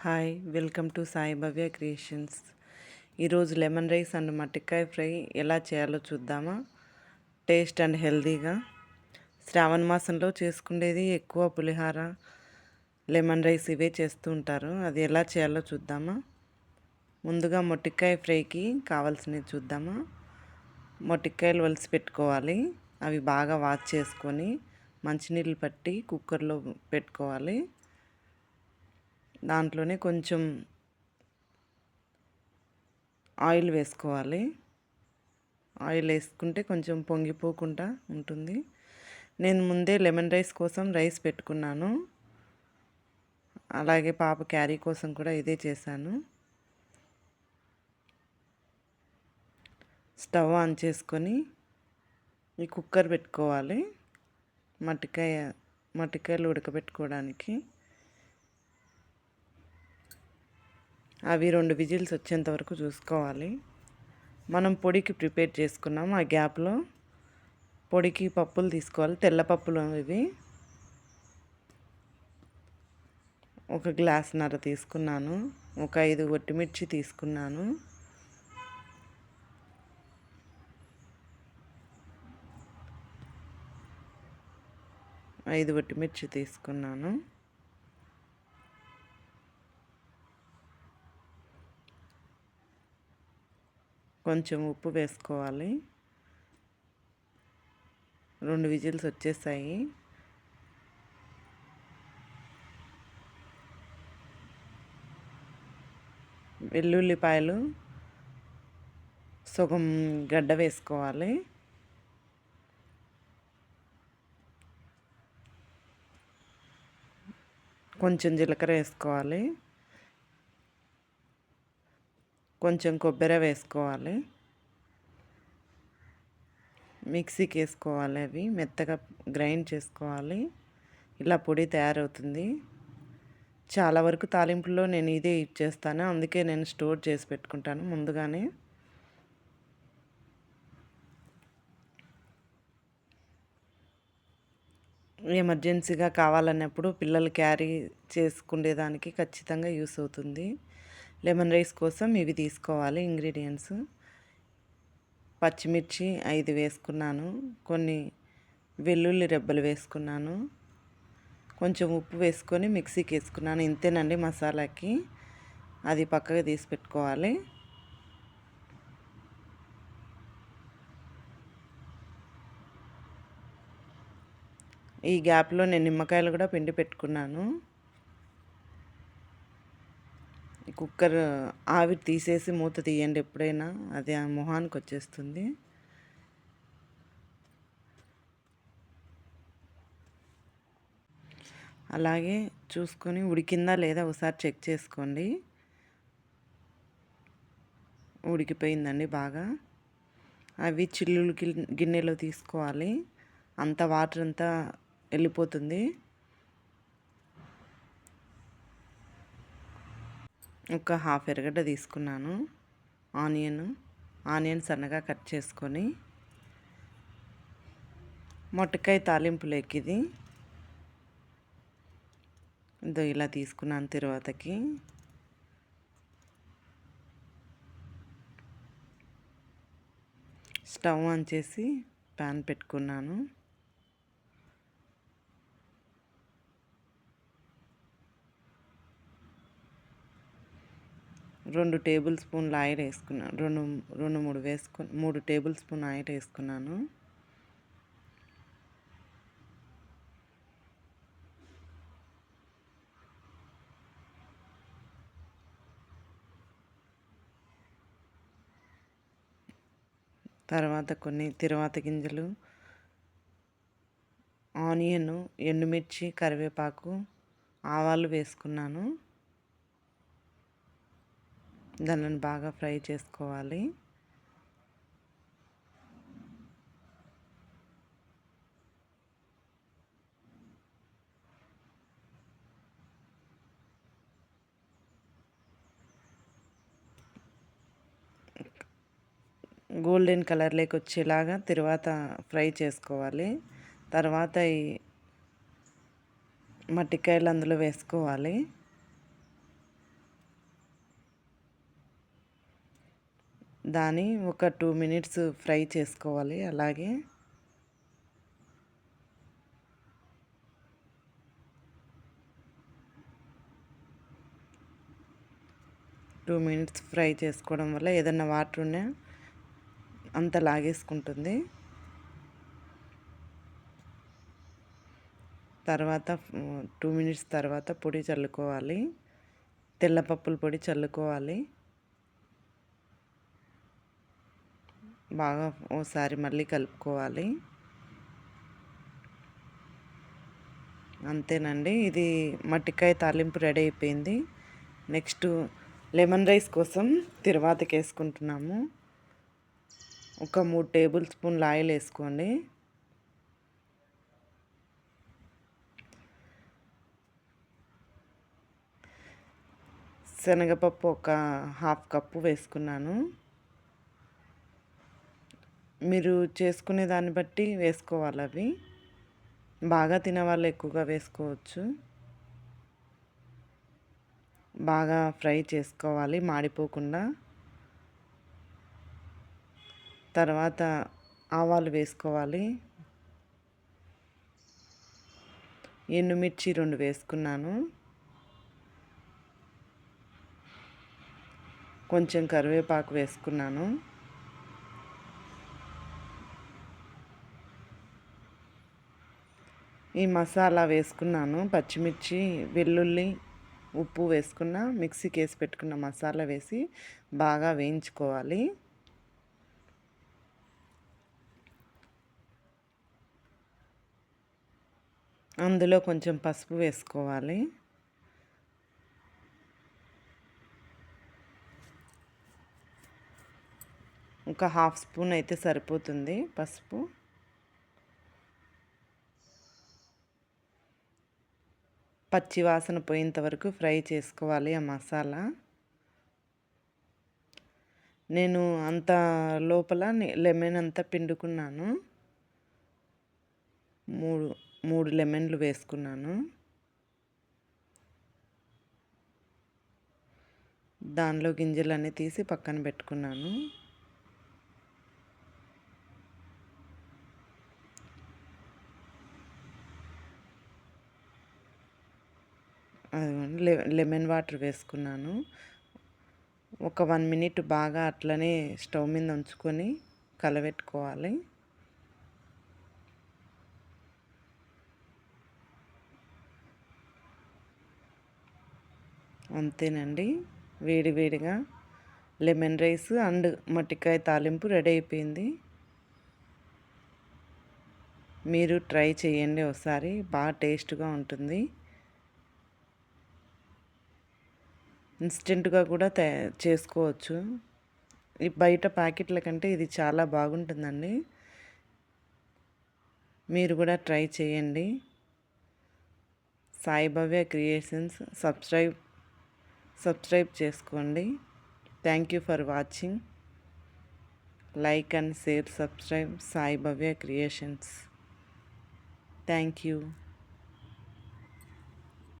Hi welcome to Sai Bhavya creations. ఈరోజు lemon rice and మట్టికాయ fry ఎలా చేయాలో చూద్దామా? టేస్ట్ అండ్ హెల్దీగా. శ్రావణ మాసంలో చేసుకునేది ఎక్కువ పులిహార లెమన్ రైస్ ఇవే చేస్తూ ఉంటారు. అది ఎలా చేయాలో చూద్దామా? ముందుగా మొట్టికాయ ఫ్రైకి కావాల్సినవి చూద్దామా? మొట్టికాయలు వలిసి పెట్టుకోవాలి. అవి బాగా వాష్ చేసుకొని మంచినీళ్ళు పట్టి కుక్కర్లో పెట్టుకోవాలి. దాంట్లోనే కొంచెం ఆయిల్ వేసుకోవాలి. ఆయిల్ వేసుకుంటే కొంచెం పొంగిపోకుండా ఉంటుంది. నేను ముందే లెమన్ రైస్ కోసం రైస్ పెట్టుకున్నాను. అలాగే పాప క్యారీ కోసం కూడా ఇదే చేశాను. స్టవ్ ఆన్ చేసుకొని ఈ కుక్కర్ పెట్టుకోవాలి. మట్టికాయ మట్టికాయలు ఉడకబెట్టుకోవడానికి. అవి రెండు విజిల్స్ వచ్చేంత వరకు చూసుకోవాలి. మనం పొడికి ప్రిపేర్ చేసుకున్నాం. ఆ గ్యాప్లో పొడికి పప్పులు తీసుకోవాలి. తెల్ల పప్పులు ఇవి. ఒక గ్లాస్ నర తీసుకున్నాను. ఒక ఐదు ఒట్టిమిర్చి తీసుకున్నాను. ఐదు ఒట్టిమిర్చి తీసుకున్నాను. కొంచెం ఉప్పు వేసుకోవాలి. రెండు విజిల్స్ వచ్చేసాయి. వెల్లుల్లిపాయలు సగం గడ్డ వేసుకోవాలి. కొంచెం జీలకర్ర వేసుకోవాలి. కొంచెం కొబ్బరి వేసుకోవాలి. మిక్సీకి వేసుకోవాలి అవి. మెత్తగా గ్రైండ్ చేసుకోవాలి. ఇలా పొడి తయారవుతుంది. చాలా వరకు తాలింపులో నేను ఇదే యూజ్ చేస్తాను. అందుకే నేను స్టోర్ చేసి పెట్టుకుంటాను ముందుగానే. ఎమర్జెన్సీగా కావాలన్నప్పుడు పిల్లలు క్యారీ చేసుకునేదానికి ఖచ్చితంగా యూస్ అవుతుంది. లెమన్ రైస్ కోసం ఇవి తీసుకోవాలి ఇంగ్రీడియంట్స్. పచ్చిమిర్చి ఐదు వేసుకున్నాను. కొన్ని వెల్లుల్లి రెబ్బలు వేసుకున్నాను. కొంచెం ఉప్పు వేసుకొని మిక్సీకి వేసుకున్నాను. ఇంతేనండి మసాలాకి. అది పక్కగా తీసి పెట్టుకోవాలి. ఈ గ్యాప్లో నేను నిమ్మకాయలు కూడా పిండి పెట్టుకున్నాను. కుక్కర్ ఆవిరి తీసేసి మూత తీయండి ఎప్పుడైనా. అది ఆ మొహానికి వచ్చేస్తుంది. అలాగే చూసుకొని ఉడికిందా లేదా ఒకసారి చెక్ చేసుకోండి. ఉడికిపోయిందండి బాగా. అవి చిల్లులు గిన్నెలో తీసుకోవాలి. అంత వాటర్ అంతా వెళ్ళిపోతుంది. ఒక హాఫ్ ఎరగడ్డ తీసుకున్నాను. ఆనియన్ ఆనియన్ సన్నగా కట్ చేసుకొని మొట్టకాయ తాలింపులోకి ఇది ఇదో ఇలా తీసుకున్నాను తర్వాతకి. స్టవ్ ఆన్ చేసి ప్యాన్ పెట్టుకున్నాను. రెండు టేబుల్ స్పూన్ల ఆయిల్ వేసుకున్నాను. రెండు రెండు మూడు వేసుకు మూడు టేబుల్ స్పూన్ ఆయిల్ వేసుకున్నాను. తర్వాత కొన్ని తిరువాత గింజలు ఆనియన్ ఎండుమిర్చి కరివేపాకు ఆవాలు వేసుకున్నాను. దానిని బాగా ఫ్రై చేసుకోవాలి. గోల్డెన్ కలర్లోకి వచ్చేలాగా తర్వాత ఫ్రై చేసుకోవాలి. తర్వాత ఈ మట్టికాయలు అందులో వేసుకోవాలి. దాన్ని ఒక టూ మినిట్స్ ఫ్రై చేసుకోవాలి అలాగే. టూ మినిట్స్ ఫ్రై చేసుకోవడం వల్ల ఏదైనా వాటర్ ఉన్నా అంత లాగేసుకుంటుంది. తర్వాత టూ మినిట్స్ తర్వాత పొడి చల్లుకోవాలి. తెల్లపప్పుల పొడి చల్లుకోవాలి. బాగా ఓసారి మళ్ళీ కలుపుకోవాలి. అంతేనండి. ఇది మట్టికాయ తాలింపు రెడీ అయిపోయింది. నెక్స్ట్ లెమన్ రైస్ కోసం తిరువాతకి వేసుకుంటున్నాము. ఒక మూడు టేబుల్ స్పూన్ల ఆయిల్ వేసుకోండి. శనగపప్పు ఒక హాఫ్ కప్పు వేసుకున్నాను. మీరు చేసుకునే దాన్ని బట్టి వేసుకోవాలి అవి. బాగా తినేవాళ్ళు ఎక్కువగా వేసుకోవచ్చు. బాగా ఫ్రై చేసుకోవాలి మాడిపోకుండా. తర్వాత ఆవాలు వేసుకోవాలి. ఎండుమిర్చి రెండు వేసుకున్నాను. కొంచెం కరివేపాకు వేసుకున్నాను. ఈ మసాలా వేసుకున్నాను పచ్చిమిర్చి వెల్లుల్లి ఉప్పు వేసుకున్న మిక్సీకి వేసి పెట్టుకున్న మసాలా వేసి బాగా వేయించుకోవాలి. అందులో కొంచెం పసుపు వేసుకోవాలి. ఒక హాఫ్ స్పూన్ అయితే సరిపోతుంది పసుపు. పచ్చి వాసన పోయేంత వరకు ఫ్రై చేసుకోవాలి ఆ మసాలా. నేను అంత లోపల లెమన్ అంతా పిండుకున్నాను. మూడు మూడు లెమన్లు వేసుకున్నాను. దానిలో గింజలన్నీ తీసి పక్కన పెట్టుకున్నాను. లెమన్ వాటర్ వేసుకున్నాను. ఒక వన్ మినిట్ బాగా అట్లనే స్టవ్ మీద ఉంచుకొని కలబెట్టుకోవాలి అంతేనండి. వేడివేడిగా లెమన్ రైస్ అండ్ మట్టికాయ తాలింపు రెడీ అయిపోయింది. మీరు ట్రై చేయండి ఒకసారి. బాగా టేస్ట్గా ఉంటుంది. ఇన్స్టెంట్గా కూడా తయారు చేసుకోవచ్చు. ఈ బయట ప్యాకెట్ల కంటే ఇది చాలా బాగుంటుందండి. మీరు కూడా ట్రై చేయండి. సాయిభవ్య క్రియేషన్స్ సబ్స్క్రైబ్ సబ్స్క్రైబ్ చేసుకోండి. Thank you for watching. Like and share subscribe Saibhavya creations. Thank you.